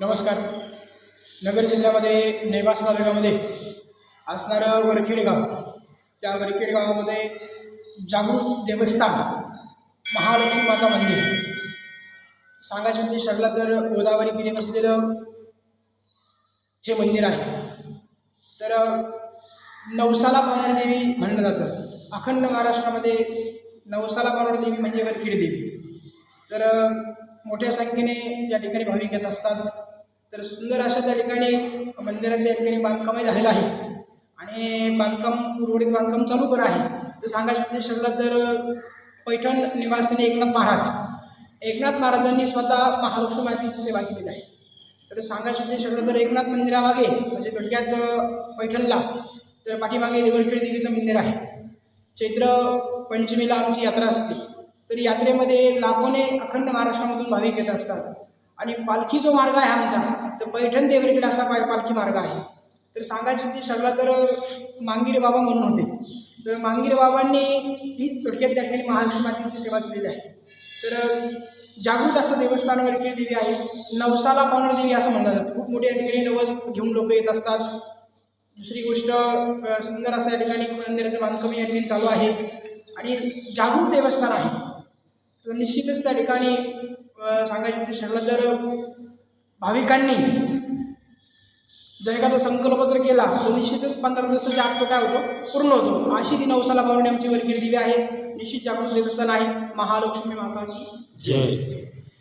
नमस्कार. नगर जिल्ह्यामध्ये नेवास तालुक्यामध्ये असणारं वरखेड गाव. त्या वरखेड गावामध्ये जागृत देवस्थान महालक्ष्मी माता मंदिर. सांगायचं म्हणजे शरला तर गोदावरी तीरे असलेलं हे मंदिर आहे. तर नवसाला पावणार देवी म्हणलं जातं. अखंड महाराष्ट्रामध्ये नवसाला पावणार देवी म्हणजे वरखेड देवी. तर मोठ्या संख्येने या ठिकाणी भाविक येत असतात. तर सुंदर अशा त्या ठिकाणी मंदिराच्या ठिकाणी बांधकामही झालेलं आहे. आणि बांधकाम उर्वरित बांधकाम चालू पण आहे. तर सांगायचं म्हणजे ठरलं तर पैठण निवासीने एकनाथ महाराज. एकनाथ महाराजांनी स्वतः महालक्ष्मी मातेची सेवा केलेली आहे. तर सांगायचं म्हणजे तर एकनाथ मंदिरामागे म्हणजे थोडक्यात पैठणला तर पाठीमागे देवरखेड देवीचं मंदिर आहे. चैत्र पंचमीला आमची यात्रा असते. तर यात्रेमध्ये लाखोने अखंड महाराष्ट्रामधून भाविक येत असतात. आणि पालखी जो मार्ग आहे आमचा तर पैठण देवरीकडे असा पा पालखी मार्ग आहे. तर सांगायचं होती सगळा तर मांगीर बाबा म्हणून होते. तर मांगीर बाबांनी ही थोडक्यात त्या ठिकाणी महालक्ष्मी मातेची सेवा केलेली आहे. तर जागृत असं देवस्थान वगैरे देवी आहे. नवसाला पावणार देवी असं म्हणलं जातं खूप मोठ्या ठिकाणी नवस घेऊन लोक येत असतात. दुसरी गोष्ट सुंदर असं या ठिकाणी मंदिराचं बांधकाम या ठिकाणी चालू आहे. आणि जागृत देवस्थान आहे. तर निश्चितच त्या ठिकाणी सांगायचं म्हणजे ठरलं तर भाविकांनी जर एखादा संकल्प जर केला तो निश्चितच पंधरा दिवसाच्या आत तो काय होतो? पूर्ण होतो. अशी ती नवसाला पावणे आमची वरखेड देवी आहे निश्चित जागृत देवस्थान आहे महालक्ष्मी माता की जय.